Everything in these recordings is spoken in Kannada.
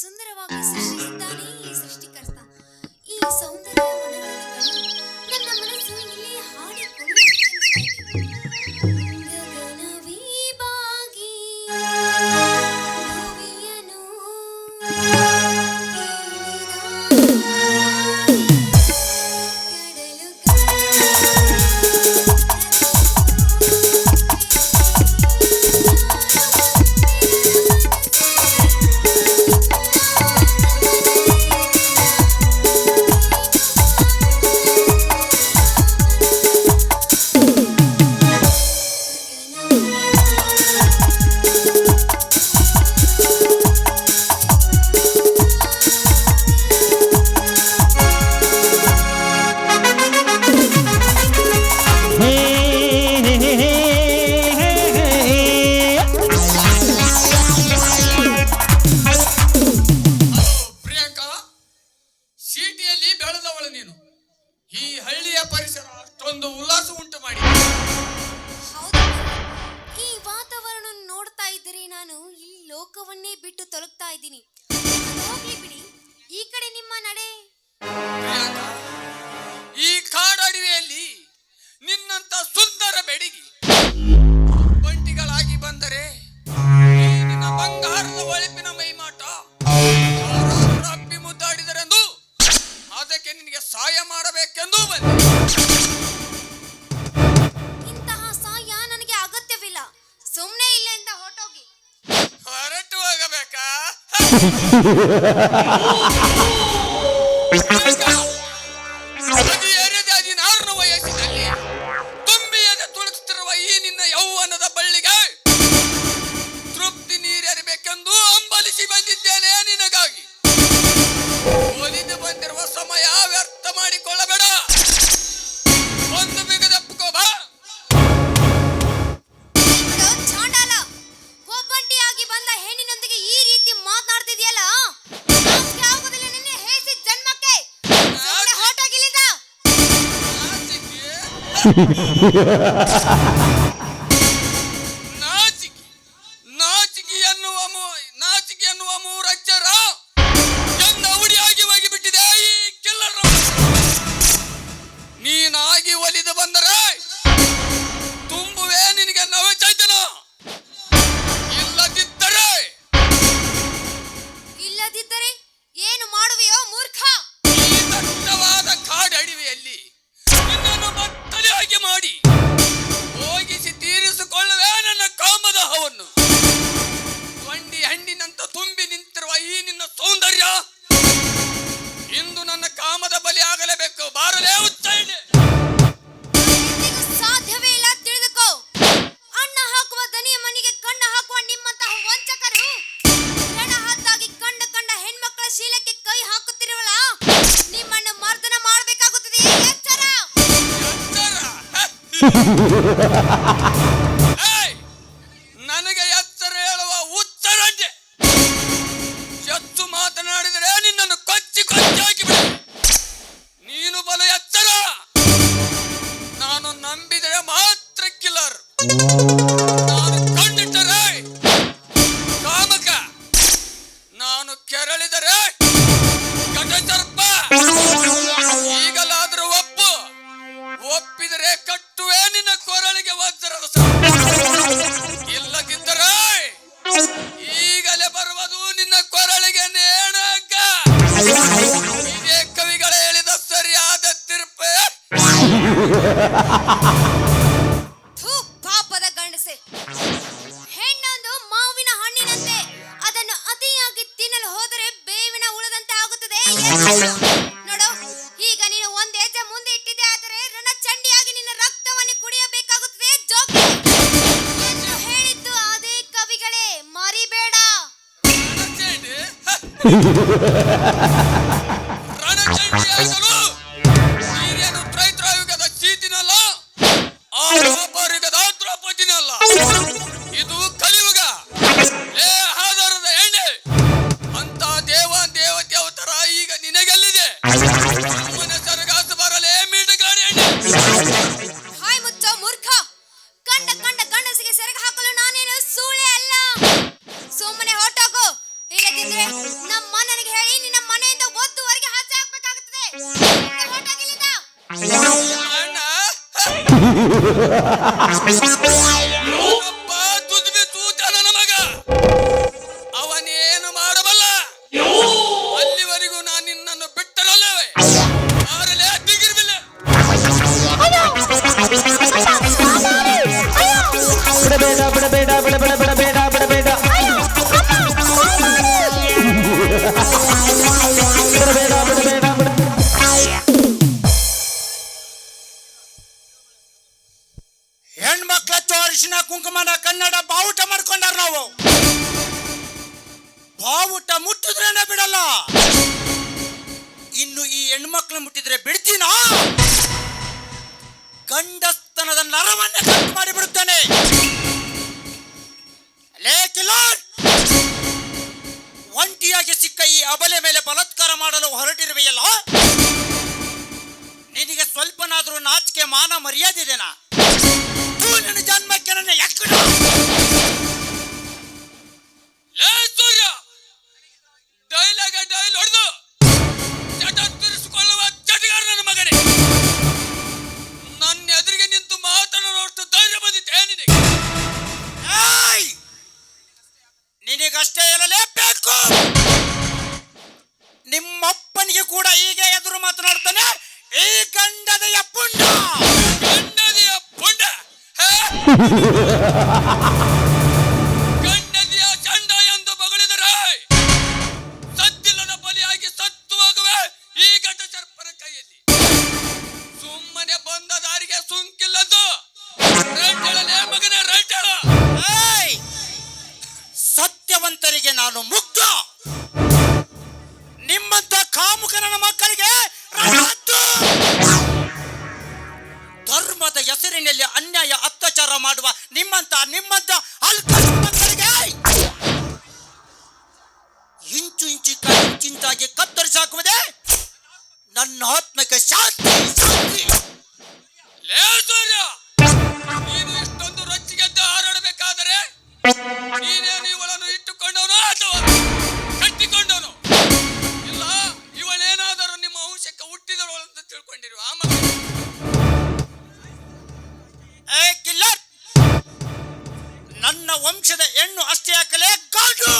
ಸುಂದರವಾಗಿ ಲೋಕವನ್ನೇ ಬಿಟ್ಟು ತೊಲಗ್ತಾ ಇದ್ದೀನಿ. ಹೋಗ್ಲಿ ಬಿಡಿ. ಈ ಕಡೆ ನಿಮ್ಮ ನಡೆ. ಈ ಕಾಡಡಿವೆಯಲ್ಲಿ ನಿನ್ನಂತ ಸುಂದರ ಬೆಡಗಿ ಬಂಟಿಗಳಾಗಿ ಬಂದರೆ ನಿನ್ನ ಬಂಗಾರದ ಒಳಪಿನ ಮೈಮಾಟ ಅಪ್ಪಿ ಮುದ್ದಾಡಿದರೆಂದು ಅದಕ್ಕೆ ನಿನಗೆ ಸಹಾಯ ಮಾಡಬೇಕೆಂದು ಬಂದೆ. ハハハハ! Yeah. ha ha ha Ranji Tchau. ಬಾವುಟ ಮುಟ್ಟಿದ್ರೇನೆ ಬಿಡಲ್ಲ. ಇನ್ನು ಈ ಹೆಣ್ಮಕ್ಳು ಮುಟ್ಟಿದ್ರೆ ಬಿಡ್ತೀನಾ? ಗಂಡಸ್ತನದ ನರವನ್ನ ಕಟ್ ಮಾಡಿಬಿಡುತ್ತೇನೆ. ಲೇ ಕಿಲಾರ್ ಒಂಟಿಯಾಗಿ ಸಿಕ್ಕ ಈ ಅಬಲೆ ಮೇಲೆ ಬಲತ್ಕಾರ ಮಾಡಲು ಹೊರಟಿರುವೆಯಲ್ಲ? ನಿನಗೆ ಸ್ವಲ್ಪನಾದ್ರೂ ನಾಚಿಕೆ ಮಾನ ಮರ್ಯಾದೆ ಇದೆನಾ ನನ್ನ ನಿನ್ನ ಜನ್ಮಕ್ಕೆ ನನ್ನ जाए लड़ दो। ವಂಶದ ಹೆಣ್ಣು ಅಷ್ಟೇ ಹಾಕಲೇ ಗಾಡು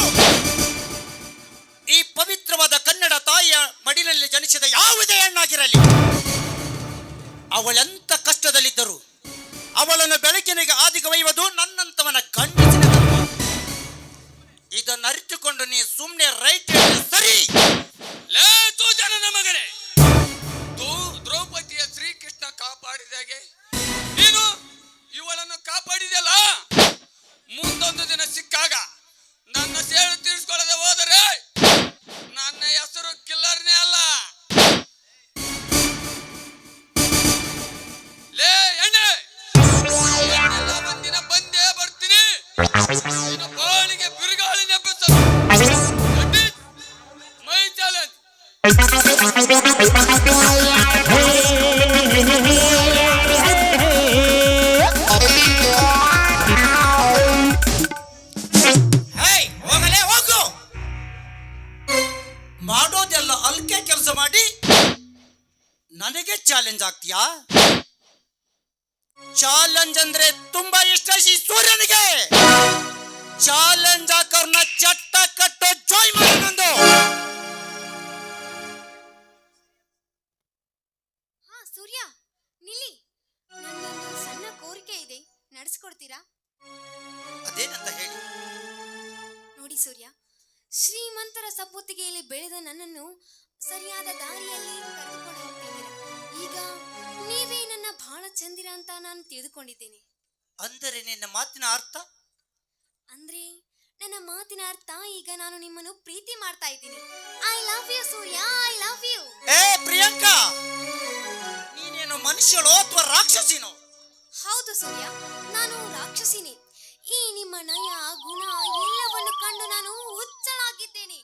ಸೂರ್ಯನಿಗೆ ಚಾಲೆಂಜ್ ಹಾಕೋರ್ನ ಚಟ್ಟ ಕಟ್ಟೋ ಜಾಯ್ ಮಾಡೋಣಂದು ಹಾ ಸೂರ್ಯ. ನಿಲ್ಲಿ. ಸಣ್ಣ ಕೋರಿಕೆ ಇದೆ. ನಡೆಸ್ಕೊಡ್ತೀರಾ? ಅದೇನಂತ ಹೇಳಿ? ನೋಡಿ ಸೂರ್ಯ ಶ್ರೀಮಂತರ ಸಪುತ್ತಿಗೆಯಲ್ಲಿ ಬೆಳೆದ ನನ್ನನ್ನು ಸರಿಯಾದ ದಾರಿಯಲ್ಲಿ ಕರೆದುಕೊಂಡು ಹೋಗ್ತಿದ್ದೀರಾ ಈಗ ನೀವೇ ನನ್ನ ಬಹಳ ಚಂದಿರ ಅಂತ ನಾನು ತಿಳಿದುಕೊಂಡಿದ್ದೇನೆ. ಅಂದರೆ ನಿನ್ನ ಮಾತಿನ ಅರ್ಥ? ಅಂದ್ರೆ ನನ್ನ ಮಾತಿನ ಅರ್ಥ ಈಗ ನಾನು ನಿಮ್ಮನ್ನು ಪ್ರೀತಿ ಮಾಡ್ತಾ ಇದ್ದೀನಿ. I love you Surya. I love you ಏ ಪ್ರಿಯಾಂಕಾ! ನೀನೇನು ಮನುಷ್ಯಳೋ ಅಥವಾ ರಾಕ್ಷಸಿನೋ? ಹೌದು ಸೂರ್ಯ. ನಾನು ರಾಕ್ಷಸಿನಿ. ಈ ನಿಮ್ಮ ನಯ ಗುಣ ಎಲ್ಲವನ್ನು ಕಂಡು ನಾನು ಹುಚ್ಚಳಾಗಿದ್ದೇನೆ.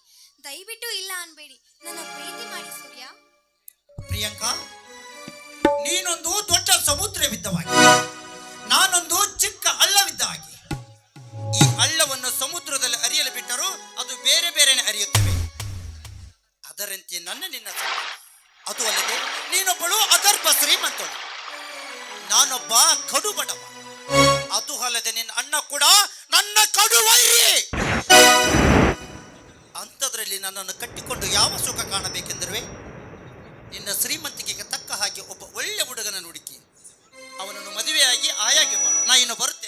ದಯವಿಟ್ಟು ಇಲ್ಲ ಅನ್ಬೇಡಿ. ನನ್ನ ಪ್ರೀತಿ ಮಾಡಿ ಸೂರ್ಯ. ಪ್ರಿಯಾಂಕಾ ನೀನೊಂದು ದೊಡ್ಡ ಸಮುದ್ರವಿದ್ದವಾಗಿ. ಈ ಹಳ್ಳವನ್ನು ಸಮುದ್ರದಲ್ಲಿ ಅರಿಯಲು ಬಿಟ್ಟರೂ ಅದು ಬೇರೆ ಬೇರೆನೆ ಅರಿಯುತ್ತವೆ. ಅದರಂತೆ ನನ್ನ ನಿನ್ನ. ಅದು ಅಲ್ಲದೆ ನೀನೊಬ್ಬಳು ಅದರ್ಪ ಶ್ರೀಮಂತಳು. ನಾನೊಬ್ಬ ಕಡು ಬಡವ. ಅದು ಅಲ್ಲದೆ ನಿನ್ನ ಅಣ್ಣ ಕೂಡ ನನ್ನ ಕಡು ವೈರಿ. ಅಂಥದ್ರಲ್ಲಿ ನನ್ನನ್ನು ಕಟ್ಟಿಕೊಂಡು ಯಾವ ಸುಖ ಕಾಣಬೇಕೆಂದರೆ ನಿನ್ನ ಶ್ರೀಮಂತಿಕೆಗೆ ತಕ್ಕ ಹಾಗೆ ಒಬ್ಬ ಒಳ್ಳೆ ಹುಡುಗನ ಹುಡುಕಿ ಅವನನ್ನು ಮದುವೆಯಾಗಿ ಆಯಾಗಿ ಬಾ ನಾ ಇನ್ನು ಬರುತ್ತೇನೆ.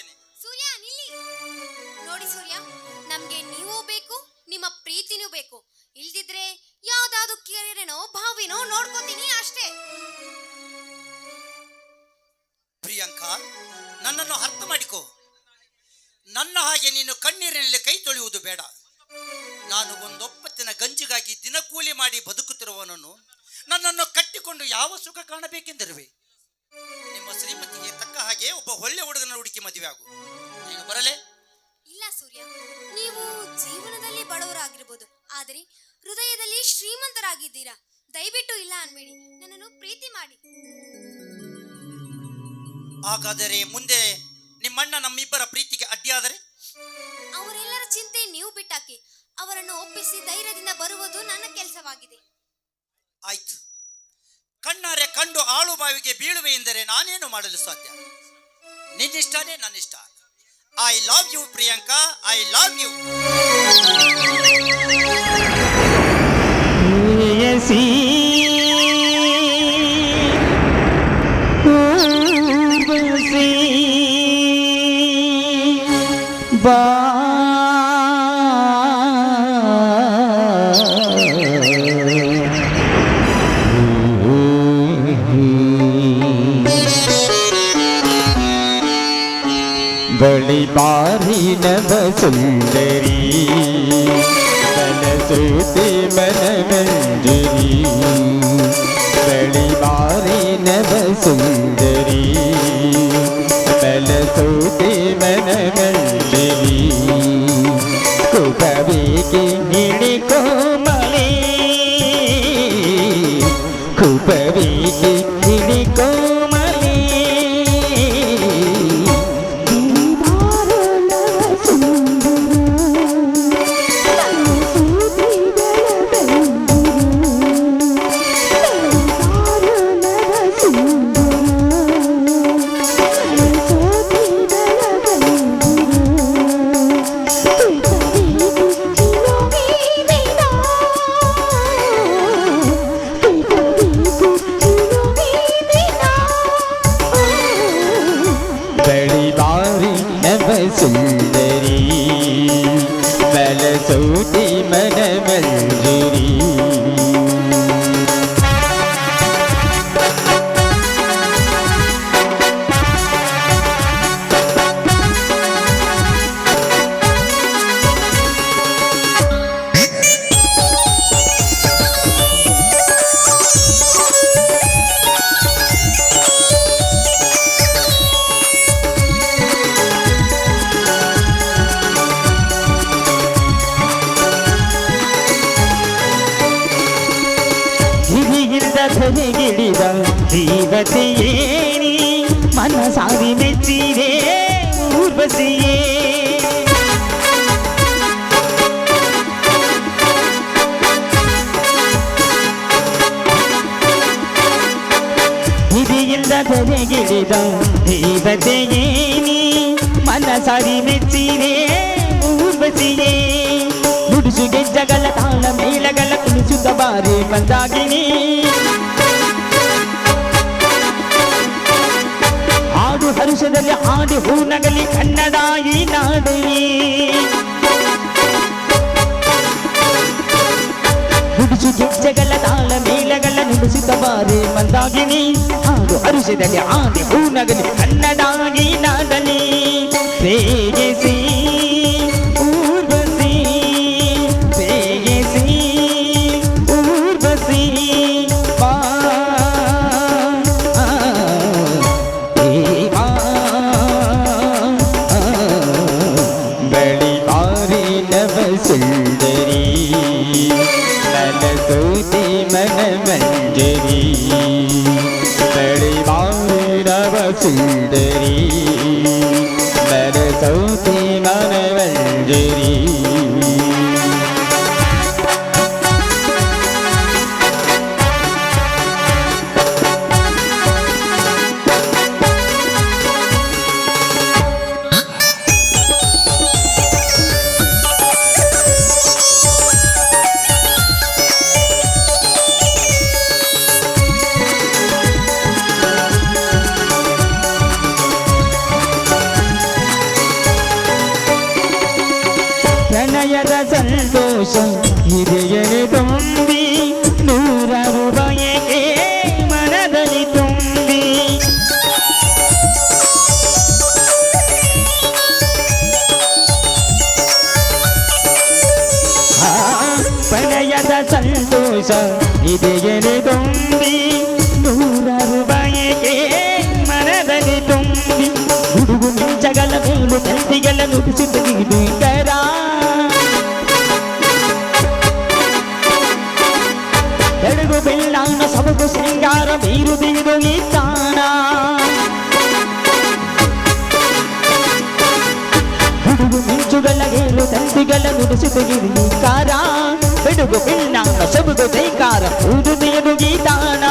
ನಿಮ್ಮ ಪ್ರೀತಿನೂ ಬೇಕು. ಇಲ್ದಿದ್ರೆ ಯಾವ್ದಾದ್ರು ಕೆರೆನೋ ಭಾವಿನೋ ನೋಡ್ಕೋತೀನಿ ಅಷ್ಟೇ. ಪ್ರಿಯಾಂಕಾ, ನನ್ನನ್ನು ಅರ್ಥ ಮಾಡಿಕೋ. ನನ್ನ ಹಾಗೆ ನೀನು ಕಣ್ಣೀರಿನಲ್ಲಿ ಕೈ ತೊಳೆಯುವುದು ಬೇಡ. ನಾನು ಒಂದೊಪ್ಪತ್ತಿನ ಗಂಜಿಗಾಗಿ ದಿನಕೂಲಿ ಮಾಡಿ ಬದುಕುತ್ತಿರುವವನನ್ನು ನನ್ನನ್ನು ಕಟ್ಟಿಕೊಂಡು ಯಾವ ಸುಖ ಕಾಣಬೇಕೆಂದಿರುವೆ? ನಿಮ್ಮ ಶ್ರೀಮತಿಗೆ ತಕ್ಕ ಹಾಗೆ ಒಬ್ಬ ಒಳ್ಳೆ ಹುಡುಗನ ಹುಡುಕಿ ಮದುವೆ ಆಗು ನೀನು ಬರಲೇ? ಸೂರ್ಯ ನೀವು ಜೀವನದಲ್ಲಿ ಬಡವರಾಗಿರ್ಬೋದು ಆದರೆ ಹೃದಯದಲ್ಲಿ ಶ್ರೀಮಂತರಾಗಿದ್ದೀರಾ? ದಯವಿಟ್ಟು ಇಲ್ಲ ಅನ್ಬೇಡಿ ನನ್ನನ್ನು ಪ್ರೀತಿ ಮಾಡಿ. ಹಾಗಾದರೆ ಮುಂದೆ ನಿಮ್ಮಣ್ಣ ನಮ್ಮಿಬ್ಬರ ಪ್ರೀತಿಗೆ ಅಡ್ಡಿಯಾದರೆ? ಅವರೆಲ್ಲರ ಚಿಂತೆ ನೀವು ಬಿಟ್ಟಾಕಿ ಅವರನ್ನು ಒಪ್ಪಿಸಿ ಧೈರ್ಯದಿಂದ ಬರುವುದು ನನ್ನ ಕೆಲಸವಾಗಿದೆ. ಆಯ್ತು. ಕಣ್ಣಾರೆ ಕಂಡು ಆಳು ಬಾವಿಗೆ ಬೀಳುವೆ ಎಂದರೆ ನಾನೇನು ಮಾಡಲು ಸಾಧ್ಯ? ನಿನ್ನಿಷ್ಟನೇ ನನ್ನಿಷ್ಟ I love you Priyanka I love you ಬಾರಿ ನವ ಸುಂದರಿ ಮನಸೂತಿ ಮನ ಹಿರಿಗಿಂದ ಧರೆಗಿಳಿದ ದೇವತೆಯೇನಿ ಮನಸಾರಿ ಮೆಚ್ಚಿದೆ ಊರ್ವಶಿಯೇ ಹಿರಿಯಿಂದ ಧರೆಗಿಳಿದ ದೇವತೆಯೇನಿ ಮನಸಾರಿ ಮೆಚ್ಚಿದೆ ಊರ್ವಶಿಯೇ ನುಡಿಸು ಗೆಜ್ಜಗಳ ತಾಳ ಮೇಳಗಳ ಕುಣಿಸುತ್ತ ಬಾರಿ ಮಂದಾಗಿನಿ ಹಾಡಿ ಹೂನಗಲಿ ಕನ್ನಡ ಈ ನಾಡಲಿ ನುಡಿಸು ಗೆಜ್ಜೆಗಳ ತಾಳ ಮೇಲಗಳ ನುಡಿಸಿದ ಬಾರಿ ಮಂದಾಗಿನಿ. ಹಾಡು ಹರುಷದಲ್ಲಿ ಆದಿ ಹೂನಗಲಿ ಕನ್ನಡ ಈ ನಾಡಲಿ సంతోషం ಹಿರಿಯರೆ ತುಂಬಿ ನೂರಾರು ಬಯಕೆ ಮನದಲ್ಲಿ ತುಂಬಿ ಪ್ರಣಯದ ಸಂತೋಷ ಇದೆಯರೆ ತುಂಬಿ ನೂರಾರು ಬಯಕೆ ಮನದಲ್ಲಿ ತುಂಬಿ ಹುಡುಗು ನಿಂಚಗಲ ಮೇಲು ತಂತಿಗಳ ನುಡಿಸಿ సముకు శ్రీంగార మీరు దిగుదు ఈ తాణ ಹುಡುಗು ಮಿಂಚುಗಳ ಗೇಲು ತಂತಿಗಳ ನುಡಿಸುತ್ತಿರಿ ಕಾರ. ಬೆಡುಗು ಬಿಣ್ಣಾಂಗ ಸೊಬುಗು ದೈಕಾರ ಉಡುಗೆಯದು ಗೀತಾನ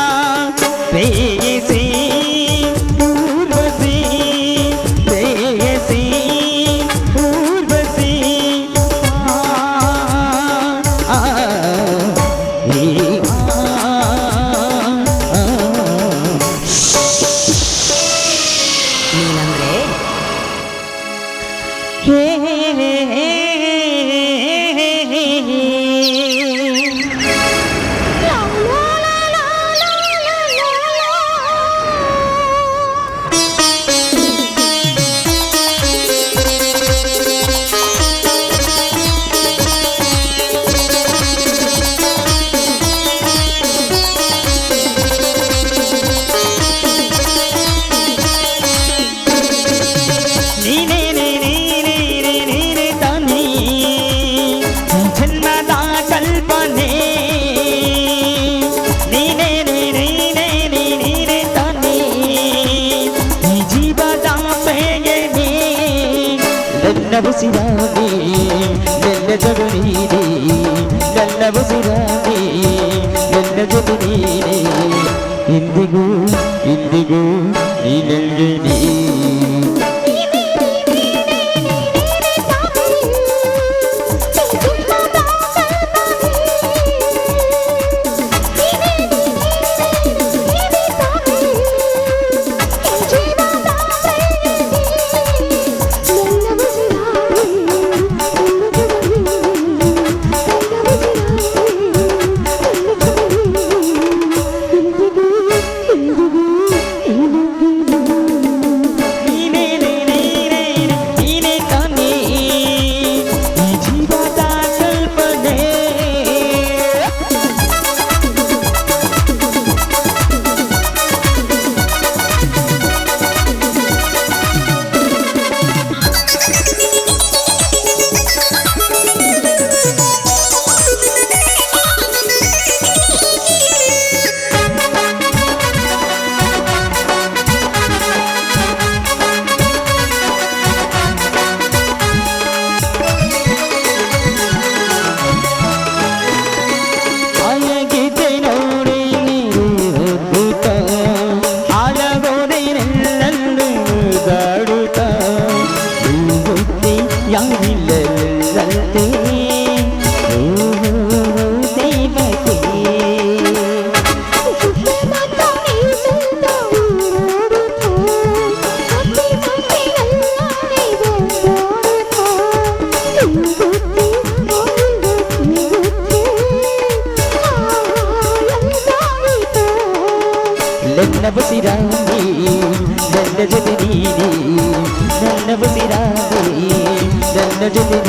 você dá de mim.